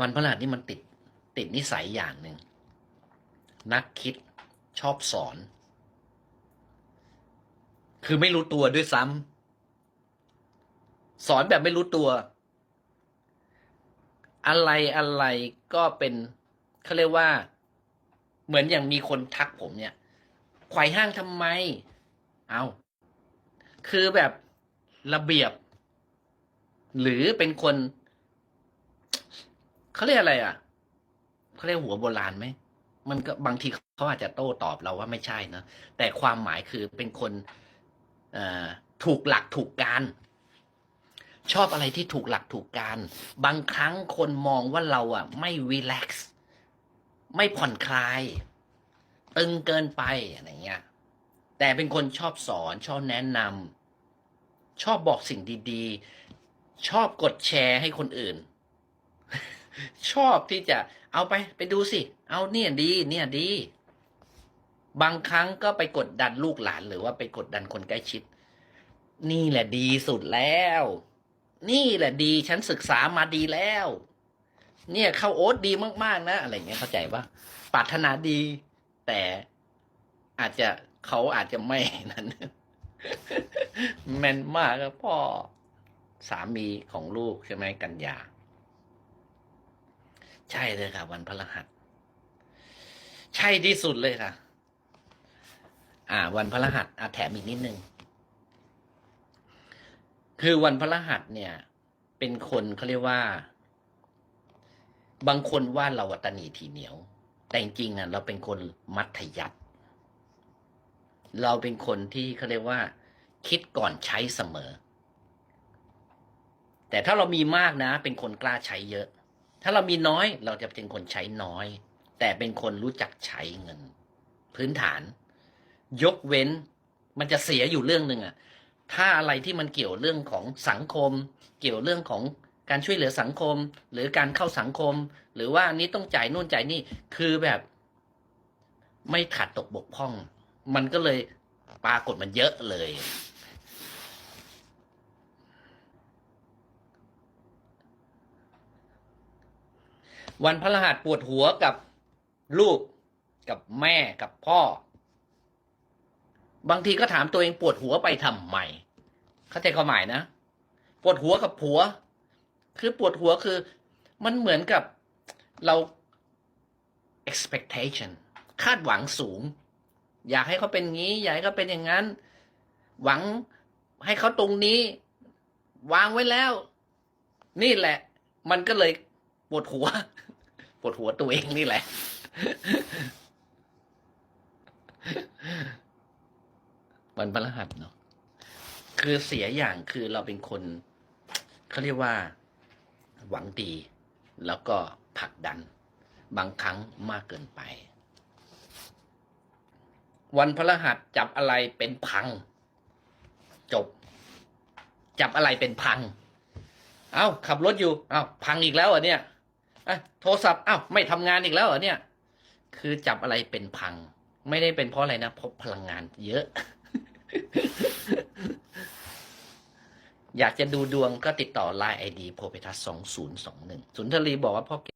วันพฤหัสนี่มันติดติดนิสัยอย่างหนึ่ง นักคิดชอบสอน คือไม่รู้ตัวด้วยซ้ำสอนแบบไม่รู้ตัว อะไรอะไรก็เป็นเขาเรียกว่า เหมือนอย่างมีคนทักผมเนี่ยไขว่ห้างทำไม เอาคือแบบระเบียบ หรือเป็นคน เขาเรียกอะไรอะเขาเรียกหัวโบราณไหมมันก็บางทีเขาอาจจะโต้ตอบเราว่าไม่ใช่นะแต่ความหมายคือเป็นคนถูกหลักถูกการ ชอบอะไรที่ถูกหลักถูกการ บางครั้งคนมองว่าเราอะ ไม่รีแลกซ์ไม่ผ่อนคลาย ตึงเกินไปอะไรเงี้ย แต่เป็นคนชอบสอน ชอบแนะนำชอบบอกสิ่งดี ๆ ชอบกดแชร์ให้คนอื่น ชอบที่จะเอาไปไปดูสิ เอาเนี่ยดี เนี่ยดี บางครั้งก็ไปกดดันลูกหลาน หรือว่าไปกดดันคนใกล้ชิด นี่แหละดีสุดแล้ว นี่แหละดีฉันศึกษามาดีแล้ว เนี่ยเข้าโอ๊ตดีมากๆนะอะไรเงี้ยเข้าใจปะปรารถนาดี แต่อาจจะเขาอาจจะไม่นั้นแมนมากครับพ่อสามีของลูกใช่ไหมกันยา ใช่เลยค่ะ วันพฤหัส ใช่ที่สุดเลยค่ะ อ่า วันพฤหัสอะแถมอีกนิดนึง คือวันพฤหัสเนี่ย เป็นคนเขาเรียกว่า บางคนว่าเราตะนีทีเหนียว แต่จริงๆอะ เราเป็นคนมัธยัติเราเป็นคนที่เขาเรียกว่า คิดก่อนใช้เสมอ แต่ถ้าเรามีมากนะ เป็นคนกล้าใช้เยอะ ถ้าเรามีน้อยเราจะเป็นคนใช้น้อย แต่เป็นคนรู้จักใช้เงิน พื้นฐาน ยกเว้นมันจะเสียอยู่เรื่องหนึ่งอะถ้าอะไรที่มันเกี่ยวเรื่องของสังคม เกี่ยวเรื่องของการช่วยเหลือสังคม หรือการเข้าสังคม หรือว่านนี้ต้องจ่ายนู่นจ่ายนี่คือแบบไม่ขาดตกบกพร่อง มันก็เลยปรากฏมันเยอะเลย วันพฤหัสปวดหัวกับลูกกับแม่กับพ่อ บางทีก็ถามตัวเองปวดหัวไปทำไมเข้าใจความหมายนะปวดหัวกับผัว คือปวดหัวคือ มันเหมือนกับเรา expectation คาดหวังสูง อยากให้เขาเป็นงี้ อยากให้เขาเป็นอย่างนั้น หวังให้เขาตรงนี้ วางไว้แล้ว นี่แหละ มันก็เลย ปวดหัว ปวดหัวตัวเองนี่แหละ วันพฤหัสเนาะคือเสียอย่างคือเราเป็นคนเขาเรียกว่า หวังดี แล้วก็ผลักดัน บางครั้งมากเกินไป วันพฤหัสจับอะไรเป็นพัง จบ จับอะไรเป็นพัง เอ้าขับรถอยู่ เอ้าพังอีกแล้วเหรอเนี่ย โทรศัพท์อ้าวไม่ทำงานอีกแล้วเหรอเนี่ย คือจับอะไรเป็นพัง ไม่ได้เป็นเพราะอะไรนะเพราะพลังงานเยอะ อยากจะดูดวงก็ติดต่อไลน์ไอดีโพเพทัสสองศูนย์สองหนึ่งสุนทรีบอกว่าพ่อ